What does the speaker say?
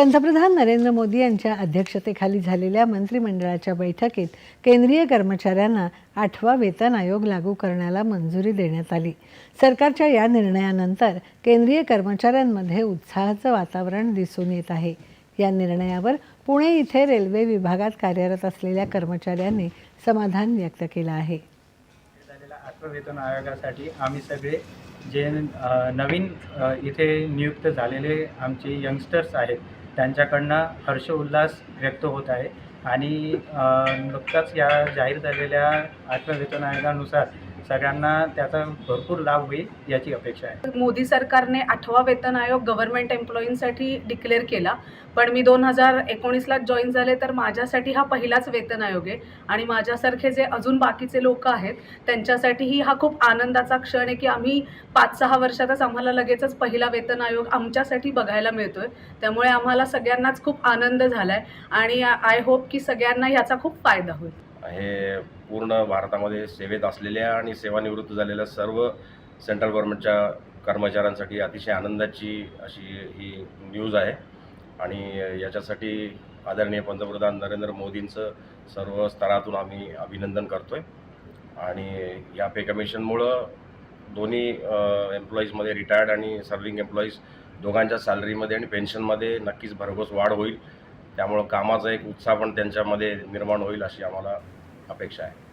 पंतप्रधान नरेंद्र मोदी यांच्या अध्यक्षतेखाली झालेल्या मंत्रिमंडळाच्या बैठकीत केंद्रीय कर्मचाऱ्यांना आठवा वेतन आयोग लागू करण्याला मंजुरी देण्यात आली. सरकारच्या या निर्णयानंतर केंद्रीय कर्मचाऱ्यांमध्ये उत्साहाचं वातावरण दिसून येत आहे. या निर्णयावर पुणे इथे रेल्वे विभागात कार्यरत असलेल्या कर्मचाऱ्यांनी समाधान व्यक्त केलं आहे. आत्मवेतन आयोगासाठी आम्ही सगळे जे नवीन इथे नियुक्त झालेले आमचे यंगस्टर्स आहेत त्यांच्याकडनं हर्ष उल्हास व्यक्त होत आहे. आणि नुकताच या जाहीर झालेल्या आत्मवेतन आयोगानुसार सगळ्यांना त्याचा भरपूर लाभ होईल याची अपेक्षा आहे. मोदी सरकारने आठवा वेतन आयोग गव्हर्नमेंट एम्प्लॉईंसाठी डिक्लेअर केला. पण मी दोन हजार एकोणीसला जॉईन झाले तर माझ्यासाठी हा पहिलाच वेतन आयोग आहे. आणि माझ्यासारखे जे अजून बाकीचे लोक आहेत त्यांच्यासाठीही हा खूप आनंदाचा क्षण आहे की आम्ही पाच सहा वर्षातच आम्हाला लगेचच पहिला वेतन आयोग आमच्यासाठी बघायला मिळतोय. त्यामुळे आम्हाला सगळ्यांनाच खूप आनंद झाला आहे आणि आय होप की सगळ्यांना ह्याचा खूप फायदा होईल. हे पूर्ण भारतामध्ये सेवेत असलेल्या आणि सेवानिवृत्त झालेल्या सर्व सेंट्रल गव्हर्नमेंटच्या कर्मचाऱ्यांसाठी अतिशय आनंदाची अशी ही न्यूज आहे. आणि याच्यासाठी आदरणीय पंतप्रधान नरेंद्र मोदींचं सर्व स्तरातून आम्ही अभिनंदन करतो आहे आणि या पे कमिशनमुळं दोन्ही एम्प्लॉईजमध्ये रिटायर्ड आणि सर्विंग एम्प्लॉईज दोघांच्या सॅलरीमध्ये आणि पेन्शनमध्ये नक्कीच भरघोस वाढ होईल. त्यामुळं कामाचा एक उत्साह पण त्यांच्यामध्ये निर्माण होईल अशी आम्हाला अपेक्षा आहे.